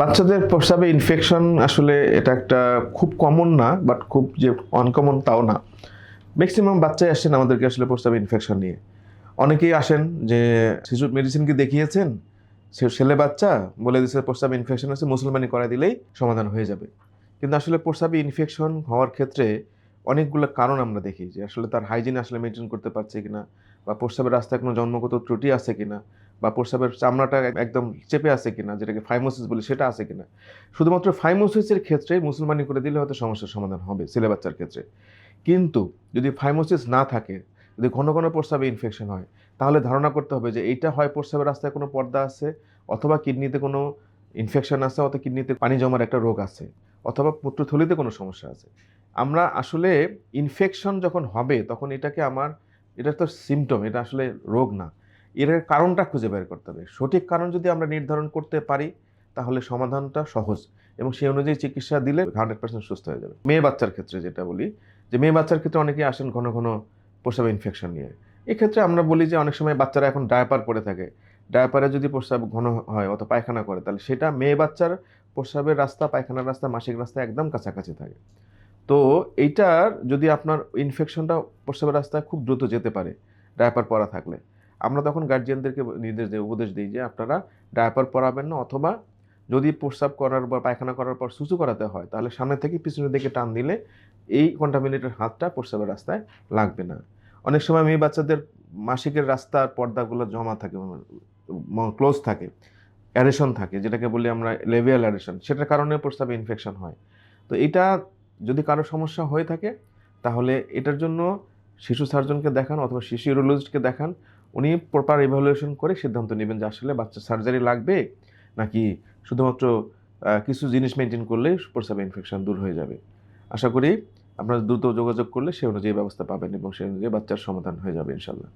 বাচ্চাদের প্রস্রাবে ইনফেকশন আসলে এটা একটা খুব কমন না বাট খুব যে আনকমন তাও না। ম্যাক্সিমাম বাচ্চাই আসেন আমাদেরকে আসলে প্রস্রাবে ইনফেকশন নিয়ে। অনেকেই আসেন যে শিশু মেডিসিন কি দেখিয়েছেন? সে ছেলে বাচ্চা? বলে দিচ্ছে প্রস্রাবে ইনফেকশন আছে মুসলমানি করা দিলেই সমাধান হয়ে যাবে। কিন্তু আসলে প্রস্রাবে ইনফেকশন হওয়ার ক্ষেত্রে অনেকগুলো কারণ আমরা দেখি যে, আসলে তার হাইজিন আসলে মেনটেন করতে পারছে কিনা। বা প্রস্রাবের রাস্তায় কোনো জন্মগত ত্রুটি আছে কিনা? বা প্রস্রাবের চামড়াটা একদম চেপে আছে কিনা? যেটাকে ফাইমোসিস বলি, সেটা আছে কিনা? শুধুমাত্র ফাইমোসিসের ক্ষেত্রে মুসলমানি করে দিলে হয়তো সমস্যার সমাধান হবে ছেলে বাচ্চার ক্ষেত্রে। কিন্তু যদি ফাইমোসিস না থাকে, যদি ঘন ঘন প্রস্রাবে ইনফেকশন হয়, তাহলে ধারণা করতে হবে যে এইটা হয় প্রস্রাবের রাস্তায় কোনো পর্দা আছে, অথবা কিডনিতে কোনো ইনফেকশন আছে, অথবা কিডনিতে পানি জমার একটা রোগ আছে, অথবা মূত্রথলিতে কোনো সমস্যা আছে। আমরা আসলে ইনফেকশন যখন হবে, তখন এটাকে আমার এটা তো সিমটম এটা আসলে রোগ না। এর কারণটা খুঁজে বের করতে হবে। সঠিক কারণ যদি আমরা নির্ধারণ করতে পারি, তাহলে সমাধানটা সহজ এবং সেই অনুযায়ী চিকিৎসা দিলে হান্ড্রেড পার্সেন্ট সুস্থ হয়ে যাবে। মেয়ে বাচ্চার ক্ষেত্রে যেটা বলি, যে মেয়ে বাচ্চার ক্ষেত্রে অনেকেই আসেন ঘন ঘন প্রস্রাব ইনফেকশন নিয়ে। এক্ষেত্রে আমরা বলি যে অনেক সময় বাচ্চারা এখন ডায়াপার পরে থাকে। ডায়াপারে যদি প্রস্রাব ঘন হয় অত পায়খানা করে, তাহলে সেটা মেয়ে বাচ্চার প্রস্রাবের রাস্তা, পায়খানার রাস্তা, মাসিক রাস্তা একদম কাছাকাছি থাকে। তো এইটার যদি আপনার ইনফেকশনটা প্রস্রাবের রাস্তায় খুব দ্রুত যেতে পারে ডায়াপার পরা থাকলে। আমরা তখন গার্জিয়ানদেরকে নির্দেশ দিই, উপদেশ দিই যে আপনারা ডায়াপার পরাবেন না অথবা যদি প্রস্রাব করার বা পায়খানা করার পর সুচু করাতে হয়, তাহলে সামনে থেকে পিছনের দিকে টান দিলে এই কন্টামিনেটেড হাতটা প্রস্রাবের রাস্তায় লাগবে না। অনেক সময় মেয়ে বাচ্চাদের মাসিকের রাস্তার পর্দাগুলো জমা থাকে ক্লোজ থাকে অ্যারেশন থাকে, যেটাকে বলি আমরা লেভিয়াল অ্যারেশন সেটার কারণে প্রস্রাবে ইনফেকশন হয়। তো এটা যদি কারও সমস্যা হয়ে থাকে, তাহলে এটার জন্য শিশু সার্জনকে দেখান অথবা শিশু ইউরোলজিস্টকে দেখান। উনি প্রপার ইভ্যালুয়েশন করে সিদ্ধান্ত নেবেন যে আসলে বাচ্চা সার্জারি লাগবে নাকি শুধুমাত্র কিছু জিনিস মেনটেন করলেই প্রস্রাবে ইনফেকশন দূর হয়ে যাবে। আশা করি আপনারা দ্রুত যোগাযোগ করলে সে অনুযায়ী ব্যবস্থা পাবেন এবং সে অনুযায়ী বাচ্চার সমাধান হয়ে যাবে ইনশাল্লাহ